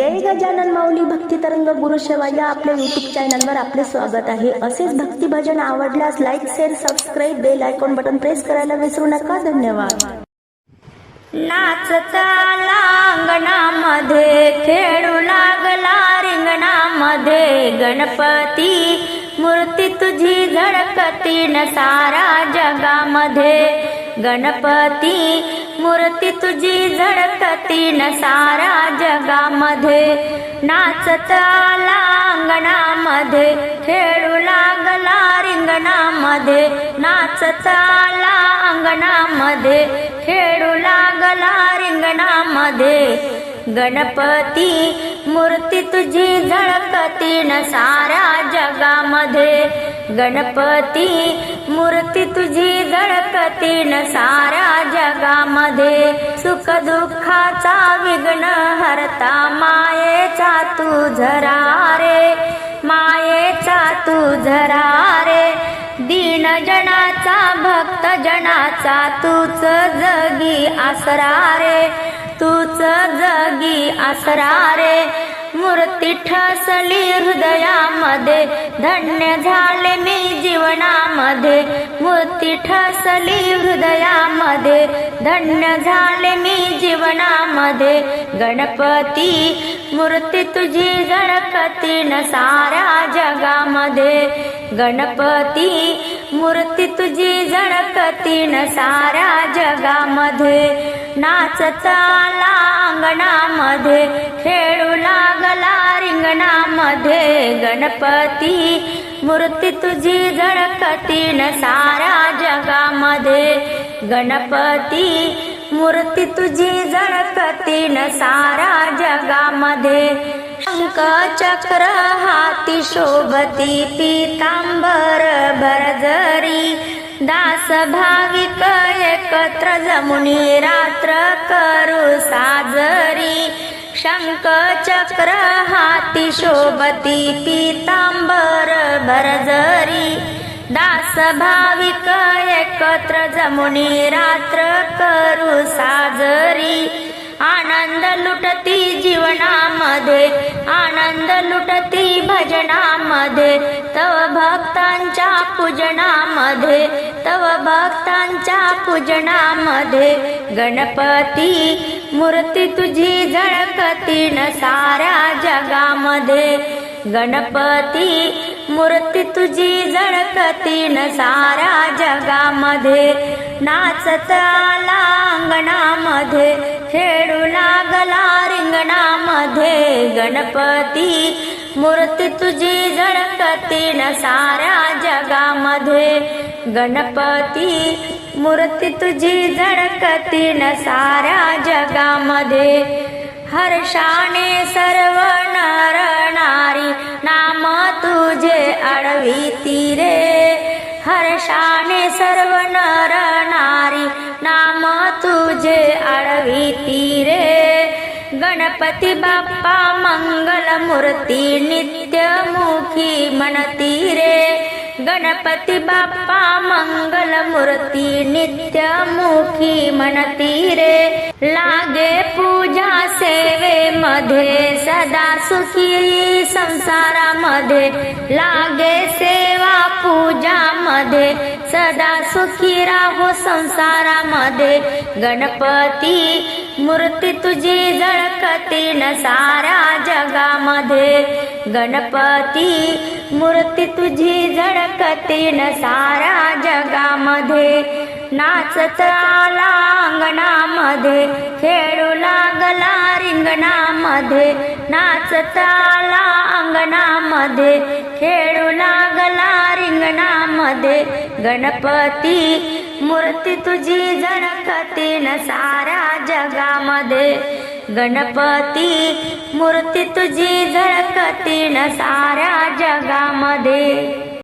जय गजानन माऊली भक्ती तरंग गुरुसेवा या आपल्या युट्यूब चॅनलवर आपले स्वागत आहे. असेच भक्ती भजन आवडल्यास like share subscribe bell icon button press करायला विसरू नका. धन्यवाद. नाचता अंगणामध्ये खेळू लागला रिंगणामध्ये. गणपती मूर्ती तुझी झळकती न सारा जगामध्ये. गणपती मूर्ती तुझी झळकती न सारा जगामध्ये. नाचता अंगणामध्ये खेळू लागला रिंगणामध्ये. नाचता अंगणामध्ये खेळू लागला रिंगणामध्ये. गणपती मूर्ती तुझी झळकती न सारा जगामध्ये. गणपती मूर्ती तुझी झळकती न सारा जगामध्ये. सुख दुःखाचा विघ्न हरता मायेचा तू झरा रे. मायेचा तू झरा रे. दीन जनाचा भक्त जनाचा तूच जगी आसरा रे. तूच जगी आसरा रे. मूर्ती ठसली हृदयामध्ये. धन्य झाले मी जीवनामध्ये. मूर्ती ठसली हृदयामध्ये. धन्य झाले मी जीवनामध्ये. गणपती मूर्ती तुझी झळकती न साऱ्या जगामध्ये. गणपती मूर्ती तुझी झळकती न साऱ्या जगामध्ये. नाचता अंगणामध्ये. रिंगणामध्ये गणपती मूर्ती तुझी झळकती न साऱ्या जगामध्ये. गणपती मूर्ती तुझी झळकती न साऱ्या जगामध्ये. शंख चक्र हाती शोभती पीतांबर भरजरी. दास भाविक एकत्र जमुनी रात्र करू साजरी. शंख चक्र हाती शोभती पीतांबर भरजरी दास भाविक एकत्र जमुनी रात्र करू साजरी. आनंद लुटती जीवनामध्ये आनंद लुटती भजनामध्ये. तव पूजनामध्ये तव भक्तांच्या पूजनामध्ये गणपती मूर्ती तुझी झळकती न साऱ्या जगामध्ये. गणपती मूर्ती तुझी झळकती न साऱ्या जगामध्ये. नाचता अंगणामध्ये खेळू लागला रिंगणामध्ये गणपती. मूर्ती तुझी झळकती न साऱ्या जगामध्ये. गणपती मूर्ती तुझी झळकती न साऱ्या जगामध्ये. हर्षाने सर्व नर नारी नाम तुझे अडविती रे. हर्षाने सर्व नर अडविती रे. गणपती बाप्पा मंगल मूर्ती नित्यमुखी म्हणती रे. गणपती बाप्पा मंगल मूर्ती नित्यमुखी म्हणती रे. लागे पूजा सेवेमध्ये सदा सुखी संसारामध्ये. लागे सेवा पूजामध्ये सदा सुखी राहो संसारामध्ये. गणपती मूर्ती तुझी झळकती न सारा जगामध्ये. गणपती मूर्ती तुझी झळकती न सारा जगामध्ये. नाचत आला अंगणामध्ये खेळू लागला रिंगणामध्ये. नाचत आला अंगणामध्ये खेळू लागला रिंगणामध्ये गणपती मूर्ती तुझी झळकती न सारा जगामध्ये. गणपती मूर्ती तुझी झळकती न साऱ्या जगामध्ये.